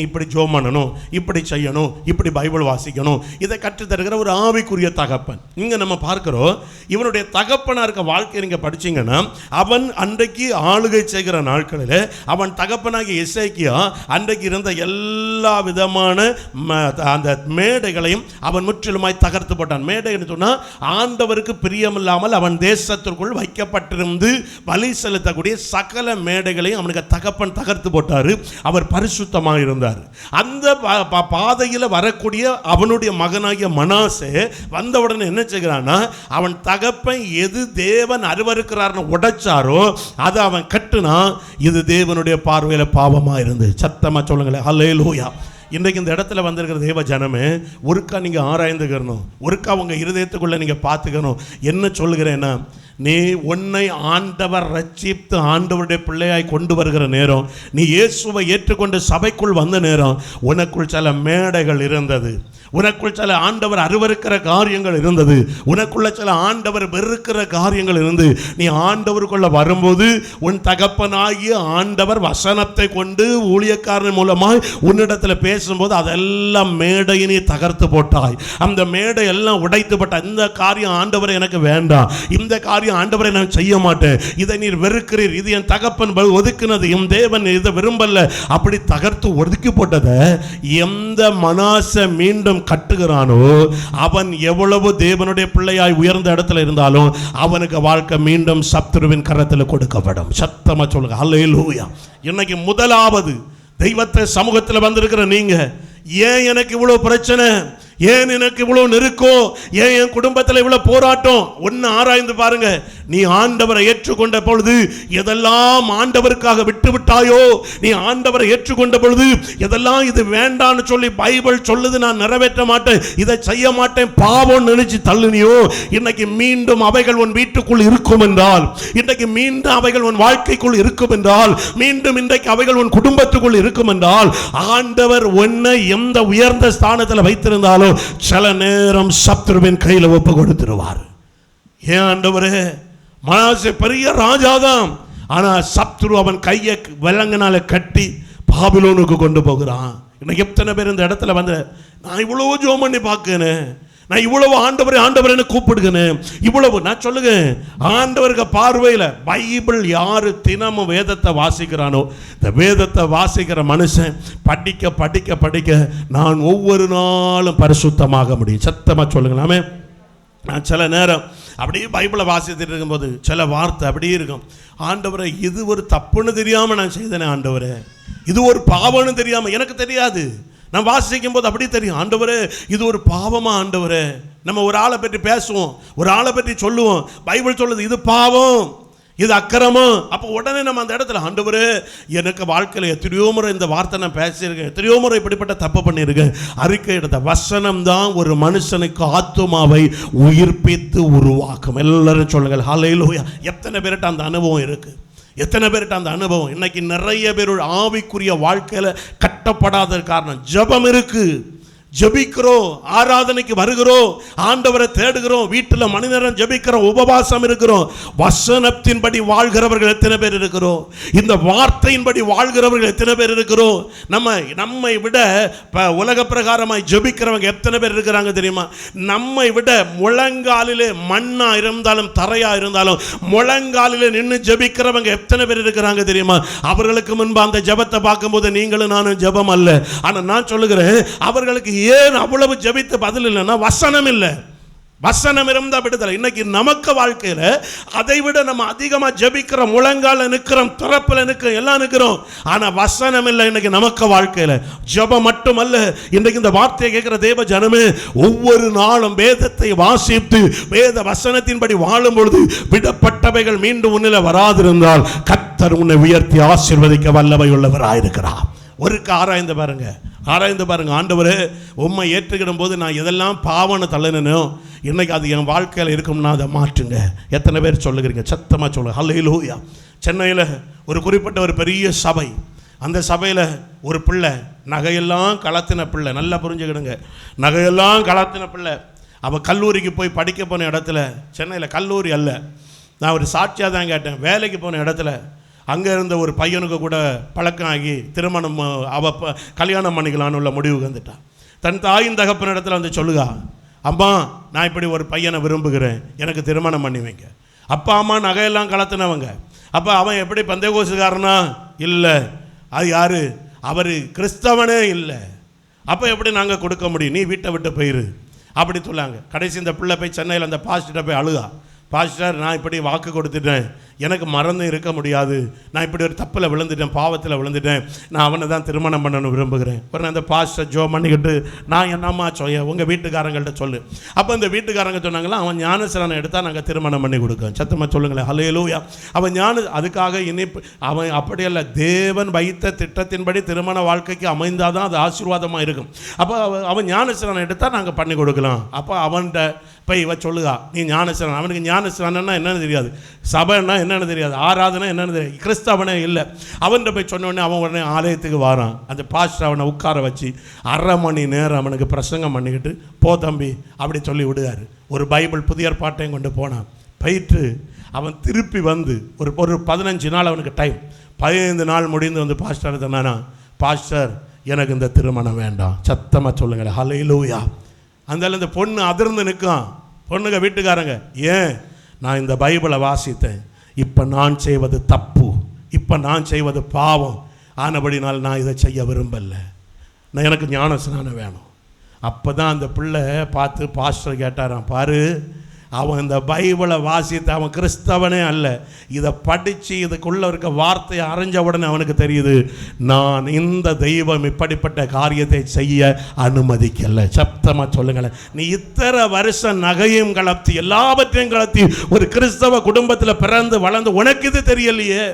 இப்படி ஜோம் பண்ணணும் இப்படி செய்யணும் இப்படி பைபிள் வாசிக்கணும். இதை கற்றுத்தருகிற ஒரு ஆவிக்குரிய தகப்பன். இங்கே நம்ம பார்க்குறோம் இவனுடைய தகப்பனாக இருக்க வாழ்க்கை நீங்கள் படிச்சீங்கன்னா அவன் அன்றைக்கு ஆளுகை செய்கிற நாட்களில் அவன் தகப்பனாகிய இசைக்கியா அன்றைக்கு இருந்த எல்லா விதமான ம- அந்த மேடைகளையும் அவன் முற்றிலுமாய் தகர்த்து போட்டான். மேடைன்னு சொன்னால் ஆண்டவருக்கு பிரியமில்லாமல் அவன் தேசத்திற்குள் வைக்கப்பட்டிருந்து வழி செலுத்தக்கூடிய சகல மேடைகளையும் அவனுக்கு தகப்பன் தகர்த்து போட்டார். அவர் பரிசுத்தமாக இருந்தார் அந்த பா- பா- வரக்கூடிய அவனுடைய மகனாகிய மனாசே வந்தவுடனே என்ன செய்கிறான்னா அவன் தகப்பன் எது தேவன் அருவருக்கிறார்னு உடைச்சாரோ அதை அவன் கட்டுனா இது தேவனுடைய பார்வையில் பாவமாக இருந்து சத்தமாக சொல்லுங்களேன். ஹல்லேலூயா இன்றைக்கு இந்த இடத்துல வந்திருக்கிற தேவ ஜனமே ஒருக்கா நீங்கள் ஆராய்ந்துக்கணும். ஒருக்கா உங்கள் இருதயத்துக்குள்ளே நீங்கள் பார்த்துக்கணும். என்ன சொல்லுகிறேன்னா நீ உன்னை ஆண்டவர் ரட்சித்து ஆண்டவருடைய பிள்ளையாய் கொண்டு வருகிற நேரம் நீ இயேசுவை ஏற்றுக்கொண்டு சபைக்குள் வந்த நேரம் உனக்குள் சில மேடைகள் இருந்தது. உனக்குள் சில ஆண்டவர் அருவருக்கிற காரியங்கள் இருந்தது. உனக்குள்ள சில ஆண்டவர் வெறுக்கிற காரியங்கள் இருந்து நீ ஆண்டவருக்குள்ள வரும்போது உன் தகப்பனாகிய ஆண்டவர் வசனத்தை கொண்டு ஊழியக்காரன் மூலமாய் உன்னிடத்தில் பேசும்போது அதெல்லாம் மேடையை நீ தகர்த்து போட்டாய். அந்த மேடை எல்லாம் உடைத்து போட்ட இந்த காரியம் ஆண்டவர் எனக்கு வேண்டாம். இந்த காரியம் ஆண்டவரை நான் செய்ய மாட்டேன். இதை நீர் வெறுக்கிறீர். இது என் தகப்பன் ஒதுக்கினது ஒதுக்குனது. என் தேவன் இதை விரும்பல. அப்படி தகர்த்து ஒதுக்கி போட்டதை எந்த மனாச மீண்டும் கட்டுகிறானோ அவன் எவ்வளவு தேவனுடைய பிள்ளையாய் உயர்ந்த இடத்துல இருந்தாலும் அவனுக்கு வாழ்க்கை மீண்டும் சத்துருவின் கரத்தில் கொடுக்கப்படும் சத்தமா சொல்லுங்க. அல்லையிலூயா இன்னைக்கு முதலாவது தெய்வத்தை சமூகத்தில் வந்திருக்கிற நீங்க ஏன் எனக்கு இவ்வளவு பிரச்சனை? ஏன் எனக்கு இவ்வளோ நெருக்கம்? ஏன் என் குடும்பத்தில் இவ்வளோ போராட்டம்? ஒன்று ஆராய்ந்து பாருங்க. நீ ஆண்டவரை ஏற்றுக்கொண்ட பொழுது எதெல்லாம் ஆண்டவருக்காக விட்டு விட்டாயோ நீ ஆண்டவரை ஏற்றுக்கொண்ட பொழுது எதெல்லாம் இது வேண்டான்னு சொல்லி பைபிள் சொல்லுது நான் நிறைவேற்ற மாட்டேன் இதை செய்ய மாட்டேன் பாவம் நினைச்சு தள்ளுனியோ? இன்னைக்கு மீண்டும் அவைகள் உன் வீட்டுக்குள் இருக்கும் என்றால் இன்றைக்கு மீண்டும் அவைகள் உன் வாழ்க்கைக்குள் இருக்கும் என்றால் மீண்டும் இன்றைக்கு அவைகள் உன் குடும்பத்துக்குள் இருக்கும் என்றால் ஆண்டவர் உன்னை எந்த உயர்ந்த ஸ்தானத்தில் வைத்திருந்தாலும் சில நேரம் சத்ருவின் கையில் ஒப்பு கொடுத்துருவார். ஏன் ஆண்டவரே? மனாசே பெரிய ராஜாதான் ஆனா சத்ரு அவன் கையை விலங்கினால கட்டி பாபிலோனுக்கு கொண்டு போகிறான். இன்னைக்கு எத்தனை பேர் இந்த இடத்துல வந்து நான் இவ்வளோ ஜோம் பண்ணி பார்க்கணும் நான் இவ்வளவு ஆண்டவரை ஆண்டவரைன்னு கூப்பிடுகிறேன். இவ்வளவு நான் சொல்லுங்க ஆண்டவருக்கு பார்வையில் பைபிள் யாரு தினமும் வேதத்தை வாசிக்கிறானோ இந்த வேதத்தை வாசிக்கிற மனுஷன் படிக்க படிக்க படிக்க நான் ஒவ்வொரு நாளும் பரிசுத்தமாக முடியும். சத்தமாக சொல்லுங்களாமே நான் சில நேரம் அப்படியே பைபிளை வாசித்துட்டு இருக்கும்போது சில வார்த்தை அப்படியே இருக்கும். ஆண்டவரை இது ஒரு தப்புன்னு தெரியாமல் நான் செய்தேனே ஆண்டவரே. இது ஒரு பாவம்னு தெரியாமல் எனக்கு தெரியாது. நான் வாசிக்கும் போது அப்படி தெரியும். ஆண்டவர் இது ஒரு பாவமா ஆண்டவர். நம்ம ஒரு ஆளை பற்றி பேசுவோம். ஒரு ஆளை பற்றி சொல்லுவோம். பைபிள் சொல்லுது இது பாவம் இது அக்கிரமம். அப்போ உடனே நம்ம அந்த இடத்துல ஆண்டவர் எனக்கு வாழ்க்கையில் எத்தனையோ முறை இந்த வார்த்தை நான் பேசியிருக்கேன். எத்தனையோ முறை இப்படிப்பட்ட தப்பு பண்ணியிருக்கேன். அறிக்கை எடுத்த வசனம் தான் ஒரு மனுஷனுக்கு ஆத்மாவை உயிர்ப்பித்து உருவாக்கும். எல்லாரும் சொல்லுங்கள் ஹalleluya. எத்தனை பேர்கிட்ட அந்த அனுபவம் இருக்குது எத்தனை பேர்கிட்ட அந்த அனுபவம்? இன்னைக்கு நிறைய பேரோட ஆவிக்குரிய வாழ்க்கையில் கட்டப்படாத காரணம். ஜெபம் இருக்குது ஜபிக்கிறோம் ஆராதனைக்கு வருகிறோம் ஆண்டவரை தேடுகிறோம் வீட்டில் மனிதரம் ஜெபிக்கிறோம் உபவாசம் இருக்கிறோம் வசனத்தின்படி வாழ்கிறவர்கள் எத்தனை பேர் இருக்கிறோம்? இந்த வார்த்தையின்படி வாழ்கிறவர்கள் எத்தனை பேர் இருக்கிறோம்? நம்ம நம்மை விட ப- உலக பிரகாரமாய் ஜெபிக்கிறவங்க எத்தனை பேர் இருக்கிறாங்க தெரியுமா? நம்மை விட முழங்காலிலே மண்ணா இருந்தாலும் தரையா இருந்தாலும் முழங்காலிலே நின்று ஜெபிக்கிறவங்க எத்தனை பேர் இருக்கிறாங்க தெரியுமா? அவர்களுக்கு முன்பு அந்த ஜெபத்தை பார்க்கும்போது நீங்களும் நானும் ஜெபம் அல்ல. ஆனால் நான் சொல்லுகிறேன் அவர்களுக்கு ஏன் அவ்வளவு ஜெபித்து பதில் இல்லைன்னா வசனம் இல்லை. வசனம் இருந்தா விடுதலை. இன்னைக்கு நமக்கு வாழ்க்கையில அதை விட நம்ம அதிகமா ஜெபிக்கிற முழங்கால நிக்கிறோம் திறப்பில் நிக்கிறோம் எல்லாம் நிக்கிறோம் ஆனா வசனம் இல்லை இன்னைக்கு நமக்கு வாழ்க்கையில. ஜெபம் மட்டுமல்ல இன்னைக்கு இந்த வார்த்தையை கேட்கிற தேவ ஜனமே ஒவ்வொரு நாளும் வேதத்தை வாசித்து வேத வசனத்தின்படி வாழும் பொழுது விடப்பட்டவைகள் மீண்டும் உன்னில வராதிருந்தால் கத்தர் உன்னை உயர்த்தி ஆசிர்வதிக்க வல்லவை உள்ளவராயிருக்கிறார் ஒருக்கு ஆராய்ந்து பாருங்க. ஆராய்ந்து பாருங்க ஆண்டவர் உம்மை ஏற்றுக்கிடும் போது நான் எதெல்லாம் பாவனை தள்ளனோ இன்னைக்கு அது என் வாழ்க்கையில் இருக்கும்னா அதை மாற்றுங்க. எத்தனை பேர் சொல்லுகிறீங்க? சத்தமாக சொல்லுங்க. ஹல்லேலூயா சென்னையில் ஒரு குறிப்பிட்ட ஒரு பெரிய சபை. அந்த சபையில் ஒரு பிள்ளை நகையெல்லாம் கலத்தின பிள்ளை. நல்லா புரிஞ்சுக்கிடுங்க. நகையெல்லாம் கலத்தின பிள்ளை. அவள் கல்லூரிக்கு போய் படிக்க போன இடத்துல சென்னையில் கல்லூரி அல்ல. நான் ஒரு சாட்சியாக தான் கேட்டேன். வேலைக்கு போன இடத்துல அங்கே இருந்த ஒரு பையனுக்கு கூட பழக்கம் ஆகி திருமணம் அவ கல்யாணம் பண்ணிக்கலான்னு உள்ள முடிவுக்கு வந்துட்டான். தன் தாயின் தகப்பனிடத்தில் வந்து சொல்லுகா அம்மா நான் இப்படி ஒரு பையனை விரும்புகிறேன். எனக்கு திருமணம் பண்ணி வைங்க. அப்பா அம்மா நகையெல்லாம் கலத்துனவங்க. அப்போ அவன் எப்படி பந்தயகோசுக்காரனா? இல்லை. அது யார்? அவர் கிறிஸ்தவனே இல்லை. அப்போ எப்படி நாங்கள் கொடுக்க முடியும்? நீ வீட்டை விட்டு போயிரு. அப்படி சொல்லாங்க கடைசி இந்த பிள்ளை போய் சென்னையில் அந்த பாஸ்டர்கிட்ட போய் அழுகா. பாஸ்டர் நான் இப்படி வாக்கு கொடுத்துட்டேன். எனக்கு மறந்து இருக்க முடியாது. நான் இப்படி ஒரு தப்பில் விழுந்துட்டேன் பாவத்தில் விழுந்துட்டேன். நான் அவனை தான் திருமணம் பண்ணணும் விரும்புகிறேன். அப்புறம் அந்த பாஸ்டர் ஜோ பண்ணிக்கிட்டு நான் என்னம்மா சொல்ல உங்கள் வீட்டுக்காரங்கள்ட்ட சொல்லு. அப்போ இந்த வீட்டுக்காரங்க சொன்னாங்களா அவன் ஞானசரனை எடுத்தால் நாங்கள் திருமணம் பண்ணி கொடுக்கோம் சத்தமாக சொல்லுங்களேன். ஹலேலூயா அவன் ஞான அதுக்காக இனிப்பு அவன் அப்படியல்ல தேவன் வைத்த திட்டத்தின்படி திருமண வாழ்க்கைக்கு அமைந்தால் தான் அது ஆசீர்வாதமாக இருக்கும். அப்போ அவன் அவன் ஞானசரனை எடுத்தால் நாங்கள் பண்ணி கொடுக்கலாம். அப்போ அவன்கிட்ட போய் இவ சொல்லுகா நீ ஞானசரன் அவனுக்கு ஞானசரன்னா என்னன்னு தெரியாது. சபைன்னா என்னென்னு தெரியாது. ஆராதனை என்னன்னு தெரியாது. கிறிஸ்தவனே இல்லை. அவன்கிட்ட போய் சொன்ன அவன் உடனே ஆலயத்துக்கு வரான். அந்த பாஸ்டர் அவனை உட்கார வச்சு அரை மணி நேரம் அவனுக்கு பிரசங்கம் பண்ணிக்கிட்டு போ தம்பி அப்படி சொல்லி விடுவார் ஒரு பைபிள் புதிய பாட்டையும் கொண்டு போனான். போயிட்டு அவன் திருப்பி வந்து ஒரு ஒரு பதினஞ்சு நாள் அவனுக்கு டைம் பதினைந்து நாள் முடிந்து வந்து பாஸ்டர் தானா பாஸ்டர் எனக்கு இந்த திருமணம் வேண்டாம். சத்தமாக சொல்லுங்கள் ஹலையிலூயா அந்த இந்த பொண்ணு அதிர்ந்து நிற்கும் பொண்ணுங்க வீட்டுக்காரங்க ஏன்? நான் இந்த பைபிளை வாசித்தேன். இப்போ நான் செய்வது தப்பு இப்போ நான் செய்வது பாவம். ஆனபடினால் நான் இதை செய்ய விரும்பல. நான் எனக்கு ஞான ஸ்நானம் வேணும். அப்போ தான் அந்த பிள்ளை பார்த்து பாஸ்டர் கேட்டாராம் பாரு அவன் இந்த பைபிளை வாசித்து அவன் கிறிஸ்தவனே அல்ல. இதை படித்து இதுக்குள்ளே இருக்க வார்த்தையை அறிஞ்ச உடனே அவனுக்கு தெரியுது நான் இந்த தெய்வம் இப்படிப்பட்ட காரியத்தை செய்ய அனுமதிக்கலை. சப்தமாக சொல்லுங்களேன். நீ இத்தனை வருஷம் நகையும் கலத்தி எல்லாவற்றையும் கலத்தி ஒரு கிறிஸ்தவ குடும்பத்தில் பிறந்து வளர்ந்து உனக்கு இது தெரியலையே?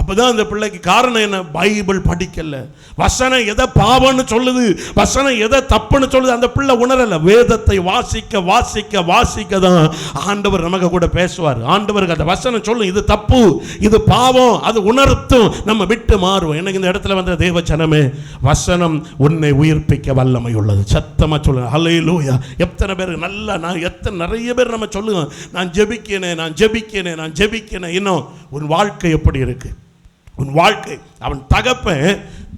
அப்போதான் அந்த பிள்ளைக்கு காரணம் என்ன? பைபிள் படிக்கல. வசனம் எதை பாவம்னு சொல்லுது? வசனம் எதை தப்புன்னு சொல்லுது? அந்த பிள்ளை உணரல. வேதத்தை வாசிக்க வாசிக்க வாசிக்க தான் ஆண்டவர் நமக்கு கூட பேசுவார். ஆண்டவருக்கு அந்த வசனம் சொல்லும் இது தப்பு இது பாவம் அது உணர்த்தும். நம்ம விட்டு மாறுவோம். எனக்கு இந்த இடத்துல வந்த தேவ ஜனமே வசனம் உன்னை உயிர்ப்பிக்க வல்லமை உள்ளது. சத்தமாக சொல்லுங்க அலையிலூயா எத்தனை பேர் நல்லா நான் எத்தனை நிறைய பேர் நம்ம சொல்லுவோம். நான் ஜெபிக்கிறேன் நான் ஜெபிக்கிறேன் நான் ஜெபிக்கிறேன். இன்னும் உன் வாழ்க்கை எப்படி இருக்குது உன் வாழ்க்கை அவன் தகப்பன்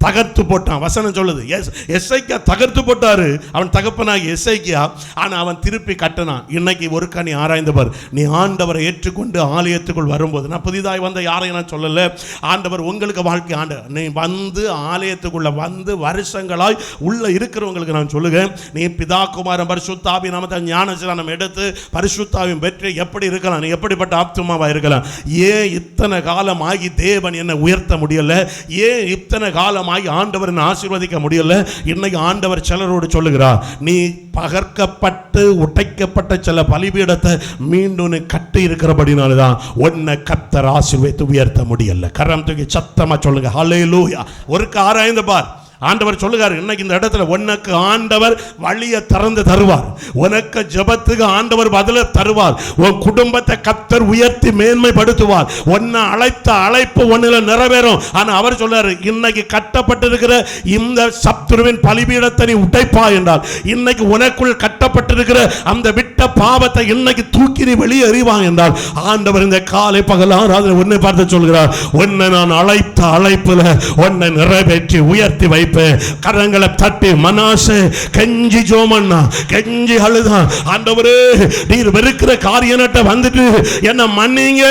தகர்த்து போட்டான். வசனம் சொல்லுது. எஸ் எஸ்ஐக்கியா தகர்த்து போட்டாரு. அவன் தகப்பனாகி எஸ்ஐக்கியா. ஆனால் அவன் திருப்பி கட்டினான். இன்னைக்கு ஒரு கணி ஆராய்ந்தவர். நீ ஆண்டவரை ஏற்றுக்கொண்டு ஆலயத்துக்குள் வரும்போது நான் புதிதாக வந்த யாரையும் நான் சொல்லலை. ஆண்டவர் உங்களுக்கு வாழ்க்கை ஆண்ட. நீ வந்து ஆலயத்துக்குள்ள வந்து வருஷங்களாய் உள்ள இருக்கிறவங்களுக்கு நான் சொல்லுகிறேன் நீ பிதா குமாரன் பரிசுத்தாவி நாமத்தை ஞானஸ்நானம் எடுத்து பரிசுத்தாவின் பெற்று எப்படி இருக்கலாம்? நீ எப்படிப்பட்ட ஆப்துமாவாக இருக்கலாம்? ஏன் இத்தனை காலம் ஆகி தேவன் என்னை உயர்த்த முடியலை? ஏன் இத்தனை காலம் ஆகி ஆண்டவர் ஆசீர்வதிக்க முடியல? இன்னைக்கு ஆண்டவர் சிலரோடு சொல்லுகிறார் நீ பகர்க்கப்பட்டு உடைக்கப்பட்ட சில பலிபீடத்தை மீண்டும் கட்டி இருக்கிறபடினால தான் உன்னை கத்தர் ஆசீர்வதித்து உயர்த்த முடியல. கரம் தூக்கி சத்தமா சொல்லுங்க ஹாலேயலோயா ஒரு ஆராய்ந்து பார். ஆண்டவர் சொல்லுகார் இன்னைக்கு இந்த இடத்துல உனக்கு ஆண்டவர் வழியை திறந்து தருவார். உனக்கு ஜெபத்துக்கு ஆண்டவர் பதில தருவார். உன் குடும்பத்தை கத்தர் உயர்த்தி மேன்மைப்படுத்துவார். உன்னை அழைத்த அழைப்பு ஒன்றில் நிறைவேறும். ஆனால் அவர் சொல்றாரு இன்னைக்கு கட்டப்பட்டிருக்கிற இந்த சத்துருவின் பலிபீடத்தை நீ உடைப்பா என்றால் இன்னைக்கு உனக்குள் கட்டப்பட்டிருக்கிற அந்த விட்ட பாவத்தை இன்னைக்கு தூக்கி நீ வெளியே எறிவான் என்றால் ஆண்டவர் இந்த காலை பகல் ஆராதனை உன்னை பார்த்து சொல்கிறார் உன்னை நான் அழைத்த அழைப்புல உன்னை நிறைவேற்றி உயர்த்தி வைப்பேன் கரங்களை தட்டி மனாசே கெஞ்சி ஜோமண்ணா கெஞ்சி அழுதான் ஆண்டவரே நீர் வெறுக்கிற காரியனட்ட வந்துட்டு என்ன மன்னிங்க.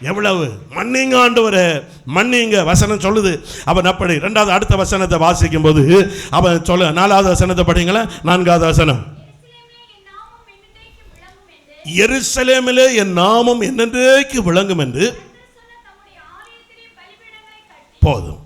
எவ்வளவு? மன்னிங்க ஆண்டவரே. மன்னிங்க. வசனம் சொல்லுது. அவன் அப்படி ரெண்டாவது அடுத்த வசனத்தை வாசிக்கும் போது அவன் சொல்ல நாலாவது வசனத்தை படிங்களா நான்காவது வசனம். எருசலேமிலே என் நாமம் என்னென்றைக்கு விளங்கும் என்று? போதும்.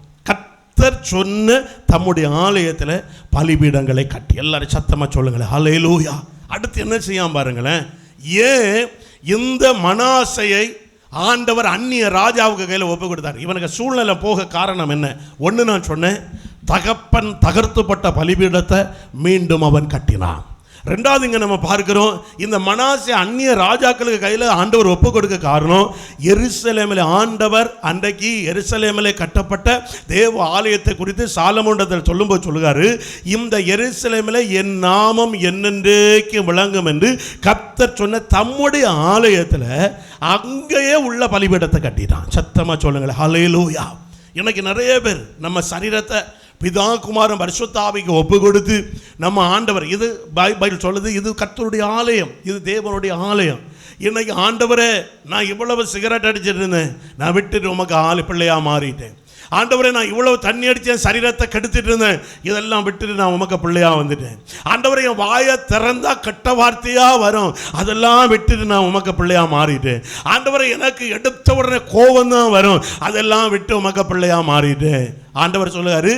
கர்த்தர் சொன்ன தம்முடைய ஆலயத்தில் பலிபீடங்களை கட்டி. எல்லாரும் சத்தமா சொல்லுங்களேன். ஹalleluya. அடுத்து என்ன செய்யாம பாருங்களேன். ஏன் இந்த மனாசையை ஆண்டவர் அந்நிய ராஜாவுக்கு கையில் ஒப்பு கொடுத்தார். இவனுக்கு சூழ்நிலை போக காரணம் என்ன? ஒன்று நான் சொன்னேன் தகப்பன் தகர்த்துப்பட்ட பலிபீடத்தை மீண்டும் அவன் கட்டினான். ரெண்டாவது இங்கே நம்ம பார்க்கிறோம் இந்த மனாசே அந்நிய ராஜாக்களுக்கு கையில் ஆண்டவர் ஒப்பு கொடுக்க காரணம் எருசலேமில் ஆண்டவர் அன்றைக்கு எருசலேமில் கட்டப்பட்ட தேவ ஆலயத்தை குறித்து சாலமோண்டத்தில் சொல்லும்போது சொல்லுகாரு இந்த எருசலேமில் என் நாமம் என்னென்றேக்கு விளங்கும் என்று கத்தர் சொன்ன தம்முடைய ஆலயத்தில் அங்கேயே உள்ள பலிபீடத்தை கட்டிட்டான். சத்தமாக சொல்லுங்களேன். ஹalleluya. எனக்கு நிறைய பேர் நம்ம சரீரத்தை பிதா குமாரம் பரிசுத்தாவிக்கு ஒப்பு கொடுத்து நம்ம ஆண்டவர் இது பை- பைபிள் சொல்லுது இது கத்தருடைய ஆலயம் இது தேவனுடைய ஆலயம். இன்னைக்கு ஆண்டவரே நான் இவ்வளவு சிகரெட் அடிச்சிட்டு இருந்தேன் நான் விட்டுட்டு உமக்கு ஆலை பிள்ளையாக மாறிட்டேன். ஆண்டவரே நான் இவ்வளவு தண்ணி அடித்தேன் சரீரத்தை கெடுத்துட்டு இருந்தேன் இதெல்லாம் விட்டுட்டு நான் உமக்கு பிள்ளையாக வந்துட்டேன். ஆண்டவரே என் வாயை திறந்தா கெட்ட வார்த்தையாக வரும் அதெல்லாம் விட்டுட்டு நான் உமக்கு பிள்ளையாக மாறிட்டேன். ஆண்டவரை எனக்கு எடுத்த உடனே கோபம் தான் வரும் அதெல்லாம் விட்டு உமக்கு பிள்ளையாக மாறிட்டேன். ஆண்டவர் சொல்லுவாரு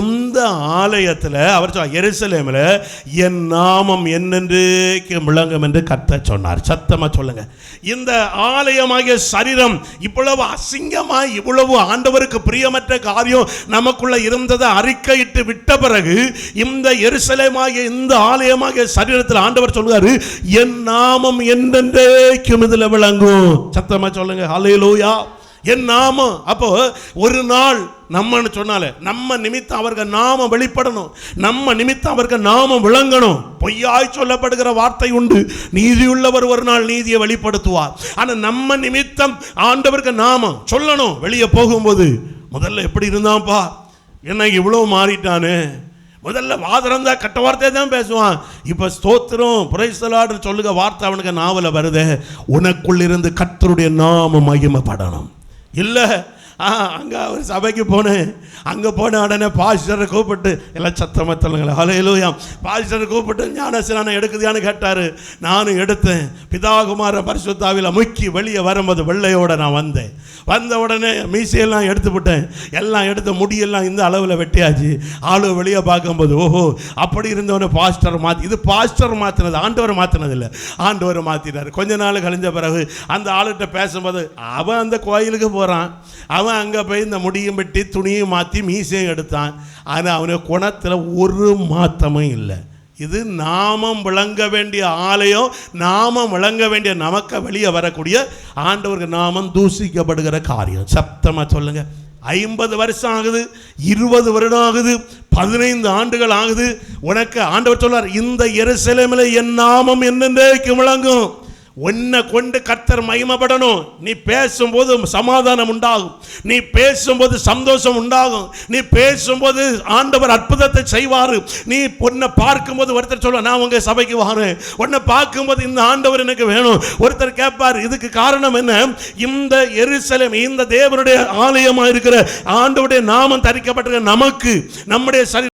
இந்த ஆலயத்தில் அவர் சொல்ல எருசலேமில் என் நாமம் என்னென்று விளங்கும் என்று கத்த சொன்னார். சத்தமாக சொல்லுங்க. இந்த ஆலயமாகிய சரீரம் இவ்வளவு அசிங்கமாக இவ்வளவு ஆண்டவருக்கு பிரியமற்ற காரியம் நமக்குள்ள இருந்ததை அறிக்கையிட்டு விட்ட பிறகு இந்த எருசலேமாகிய இந்த ஆலயமாகிய சரீரத்தில் ஆண்டவர் சொல்லுவாரு என் நாமம் என்னென்றேக்கும் இதில் விளங்கும். சத்தமாக சொல்லுங்க. லோயா என் நாமம். அப்போ ஒரு நாள் நம்மன்னு சொன்னாலே நம்ம நிமித்தம் அவர்கள் நாமம் வெளிப்படணும். நம்ம நிமித்தம் அவர்கள் நாமம் விளங்கணும். பொய்யாய் சொல்லப்படுகிற வார்த்தை உண்டு. நீதியுள்ளவர் ஒரு நாள் நீதியை வெளிப்படுத்துவார். ஆனால் நம்ம நிமித்தம் ஆண்டவருக்கு நாமம் சொல்லணும். வெளியே போகும்போது முதல்ல எப்படி இருந்தான்ப்பா என்ன இவ்வளோ மாறிட்டானே? முதல்ல வாதம் கட்ட வார்த்தையை தான் பேசுவான். இப்போ ஸ்தோத்திரம் புரைசலாடு சொல்லுங்க வார்த்தை அவனுக்கு நாவல வருதே. உனக்குள்ளிருந்து கத்தருடைய நாம மகிமைப்படணும். இல்லை. ஆ அங்கே ஒரு சபைக்கு போனேன். அங்கே போன உடனே பாஸ்டரை கூப்பிட்டு எல்லாம் சத்தமாக சொல்லுங்களேன். ஹலையிலூயா பாஸ்டரை கூப்பிட்டு ஞானசனான எடுக்குதியான்னு கேட்டார். நானும் எடுத்தேன். பிதாகுமார பரிசுத்தாவில் முக்கி வெளியே வரும்போது வெள்ளையோட நான் வந்தேன். வந்த உடனே மீசையெல்லாம் எடுத்து விட்டேன் எல்லாம் எடுத்து முடியெல்லாம் இந்த அளவில் வெட்டியாச்சு. ஆளு வெளியே பார்க்கும்போது ஓஹோ அப்படி இருந்தவனே பாஸ்டர் மாற்றி இது பாஸ்டர் மாற்றினது ஆண்டவர் மாற்றினது இல்லை ஆண்டவர் மாற்றினார் கொஞ்ச நாள் கழிஞ்ச பிறகு அந்த ஆளுகிட்ட பேசும்போது அவன் அந்த கோயிலுக்கு போகிறான் அவன் அங்கே போய் இந்த முடியும் வெட்டி துணியும் மாற்றி மீசையும் எடுத்தான். ஆனால் அவனுடைய குணத்தில் ஒரு மாற்றமும் இல்லை. இது நாமம் விளங்க வேண்டிய ஆலயம் நாமம் விளங்க வேண்டிய நமக்கு வெளியே வரக்கூடிய ஆண்டவருக்கு நாமம் தூசிக்கப்படுகிற காரியம். சப்தமாக சொல்லுங்கள் ஐம்பது வருஷம் ஆகுது இருபது வருடம் ஆகுது பதினைந்து ஆண்டுகள் ஆகுது. உனக்கு ஆண்டவர் சொல்லார் இந்த எருசலேமில் என் நாமம் என்னென்றைக்கு விளங்கும். உன்னை கொண்டு கர்த்தர் மகிமைப்படணும். நீ பேசும்போது சமாதானம் உண்டாகும். நீ பேசும்போது சந்தோஷம் உண்டாகும். நீ பேசும்போது ஆண்டவர் அற்புதத்தை செய்வார். நீ உன்னை பார்க்கும்போது ஒருத்தர் சொல்ல நான் உங்கள் சபைக்கு வரேன். உன்னை பார்க்கும்போது இந்த ஆண்டவர் எனக்கு வேணும். ஒருத்தர் கேட்பார் இதுக்கு காரணம் என்ன? இந்த எருசலேம் இந்த தேவனுடைய ஆலயமாக இருக்கிற ஆண்டவுடைய நாமம் தரிக்கப்பட்டிருக்கிற நமக்கு நம்முடைய சரி